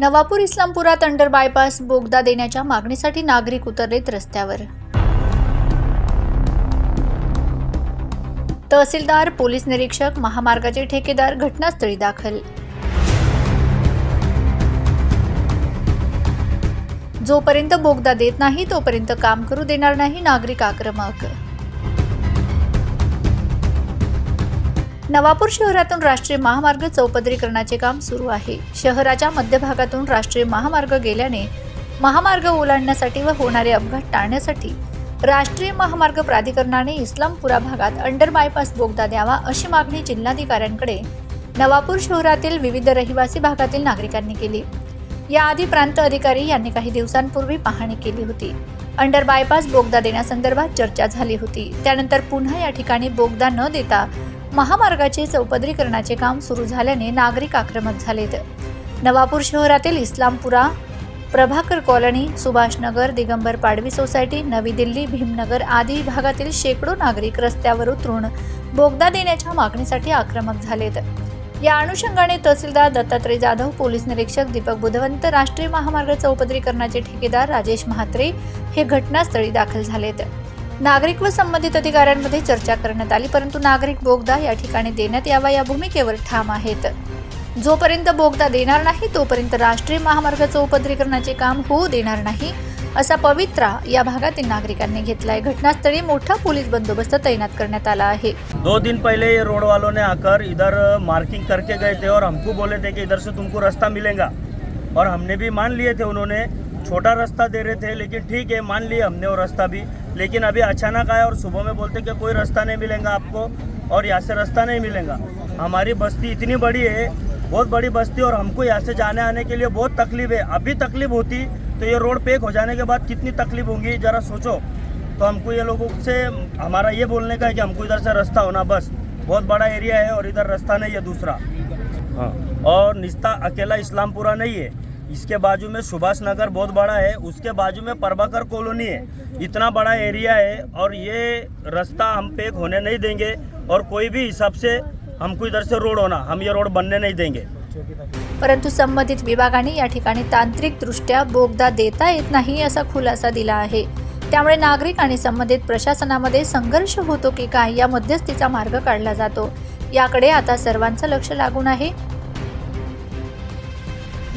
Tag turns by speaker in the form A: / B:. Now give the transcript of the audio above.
A: Navapur इस्लामपुरात under bypass बोगदा देण्याच्या मागणीसाठी नागरिक उतरलेत रस्त्यावर. तहसीलदार पोलीस निरीक्षक महामार्गाचे ठेकेदार घटनास्थळी दाखल. जोपर्यंत बोगदा देत नाही तोपर्यंत काम करू देणार नाही नागरिक आक्रमक. नवापूर शहरातून राष्ट्रीय महामार्ग चौपदरीकरणाचे काम सुरू आहे. शहराच्या मध्यभागातून राष्ट्रीय महामार्ग गेल्याने महामार्ग ओलांडण्यासाठी व होणारे अपघात टाळण्यासाठी राष्ट्रीय महामार्ग प्राधिकरणाने इस्लामपुरा भागात अंडर बायपास बोगदा द्यावा अशी मागणी जिल्हाधिकाऱ्यांकडे नवापूर शहरातील विविध रहिवासी भागातील नागरिकांनी केली. याआधी प्रांत अधिकारी यांनी काही दिवसांपूर्वी पाहणी केली होती. अंडर बायपास बोगदा देण्यासंदर्भात चर्चा झाली होती. त्यानंतर पुन्हा या ठिकाणी बोगदा न देता महामार्गाचे चौपदरीकरणाचे काम सुरू झाल्याने नागरिक आक्रमक झालेत. नवापूर शहरातील इस्लामपुरा प्रभाकर कॉलनी सुभाषनगर दिगंबर पाडवी सोसायटी नवी दिल्ली भीमनगर आदी भागातील शेकडो नागरिक रस्त्यावर उतरून बोगदा देण्याच्या मागणीसाठी आक्रमक झालेत. या अनुषंगाने तहसीलदार दत्तात्रय जाधव पोलीस निरीक्षक दीपक बुधवंत राष्ट्रीय महामार्ग चौपदरीकरणाचे ठेकेदार राजेश म्हात्रे हे घटनास्थळी दाखल झालेत. नागरिक व संबंधित अधिकाऱ्यांमध्ये चर्चा करण्यात आली परंतु नागरिक बोगदा या ठिकाणी देण्यात यावा या भूमिकेवर ठाम आहेत. जोपर्यंत बोगदा देणार नाही तोपर्यंत राष्ट्रीय महामार्गाचं उपद्रीकरणाचे काम होऊ देणार नाही असा पवित्रा या भागातील नागरिकांनी घेतलाय. घटनास्थळी मोठा पोलीस बंदोबस्त तैनात करण्यात आला आहे.
B: दो दिन पहले ये रोड वालों ने आकर इधर मार्किंग करके गए थे और हमको बोले थे कि इधर से तुमको रास्ता मिलेगा। और हमने भी मान लिए थे उन्होंने। छोटा रास्ता दे रहे थे लेकिन ठीक है मान लिए हमने वो रास्ता भी। लेकिन अभी अचानक आया और सुबह में बोलते कि कोई रास्ता नहीं मिलेगा आपको और यहाँ से रास्ता नहीं मिलेगा। हमारी बस्ती इतनी बड़ी है बहुत बड़ी बस्ती और हमको यहाँ से जाने आने के लिए बहुत तकलीफ़ है। अभी तकलीफ़ होती तो ये रोड पेक हो जाने के बाद कितनी तकलीफ़ होंगी जरा सोचो। तो हमको ये लोगों से हमारा ये बोलने का है कि हमको इधर से रास्ता होना बस। बहुत बड़ा एरिया है और इधर रास्ता नहीं है दूसरा। हाँ। और निस्ता अकेला इस्लामपुरा नहीं है। इसके बाजू में सुभाष नगर बहुत बड़ा है उसके बाजू में प्रभाकर कॉलोनी है। इतना बड़ा एरिया है और ये रास्ता हम पेक होने नहीं देंगे और कोई भी हिसाब से हमको इधर से रोड होना हम ये रोड बनने नहीं देंगे।
A: परंतु संबंधित विभागाने या ठिकाणी तांत्रिकदृष्ट्या बोगदा देता येत नाही असा खुलासा दिला आहे. त्यामुळे नागरिक आणि संबंधित प्रशासनामध्ये संघर्ष होतो की काय या मध्यस्थीचा मार्ग काढला जातो. याकडे आता सर्वांचं लक्ष लागून आहे.